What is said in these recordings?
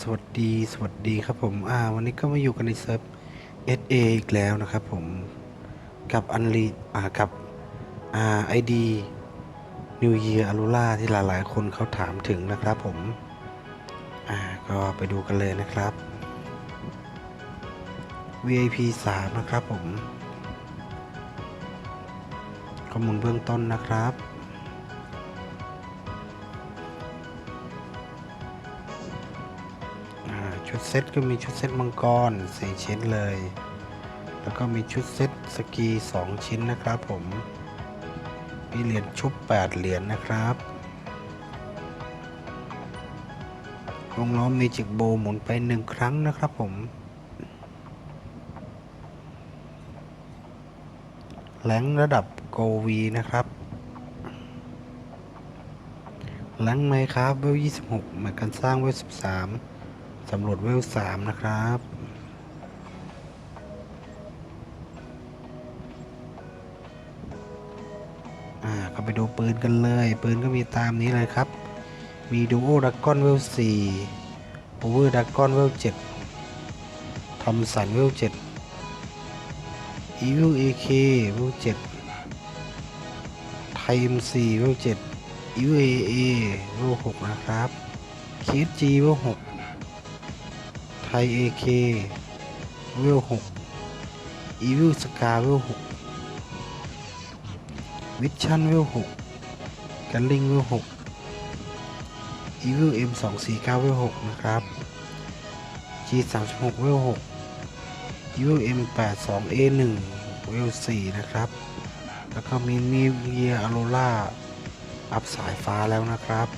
สวัสดีสวัสดีครับผมอ่าวันนี้ก็มาอยู่กันในเซิร์ฟ SA อีกแล้วนะครับผมกับอันลีอ่ากับอ่า ID New Year a l u l a ที่หลายๆ คนเขาถามถึงนะครับผมอ่าก็ไปดูกันเลยนะครับ VIP 3 นะครับผม ข้อมูลเบื้องต้นนะครับ ชุดเซ็ตก็มีชุดเซ็ตมังกรสี่ชิ้นเลย แล้วก็มีชุดเซ็ตสกีสองชิ้นนะครับผม มีเหรียญชุบ 8 เหรียญนะครับวงล้อมมีจิกโบหมุนไปหนึ่งครั้งนะครับผมแรงระดับโกวีนะครับแรงไหมครับเวล26เหมือนกันสร้างเวล13 สำรวจเวลสามนะครับ อ่าก็ไปดูปืนกันเลย ปืนก็มีตามนี้เลยครับ มีดูโอดักกอนเวลสี่โอเวอร์ดักกอนเวลเจ็ดทอมสันเวลเจ็ดอีวิลเอเคเวลเจ็ดไทมซีเวลเจ็ดอีวิลเอเอเวลหกนะครับคีดจีเวลหก ไทยเอเคเวลหกอีวิลสกาเวลหกวิชั่นเวลหกกันลิงเวลหกอีวิลเอ็มสองสี่เก้าเวลหกนะครับ G สามสิบหกเวลหกอีวิลเอ็มแปดสองเอหนึ่งเวลสี่นะครับ แล้วก็มีนิวเยียอโรล่าอัพสายฟ้าแล้วนะครับ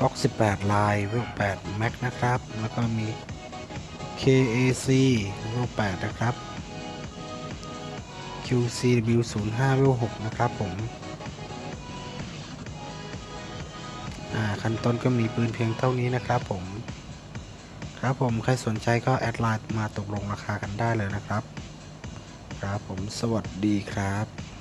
ก๊อก18 ลายเวล8แม็กนะครับ แล้วก็มี KAC เวล8นะครับ QCW 05 เวล6นะครับผมอ่าขั้นต้นก็มีปืนเพียงเท่านี้นะครับผม ครับผม ใครสนใจก็แอดไลน์มาตกลงราคากันได้เลยนะครับ ครับผมสวัสดีครับ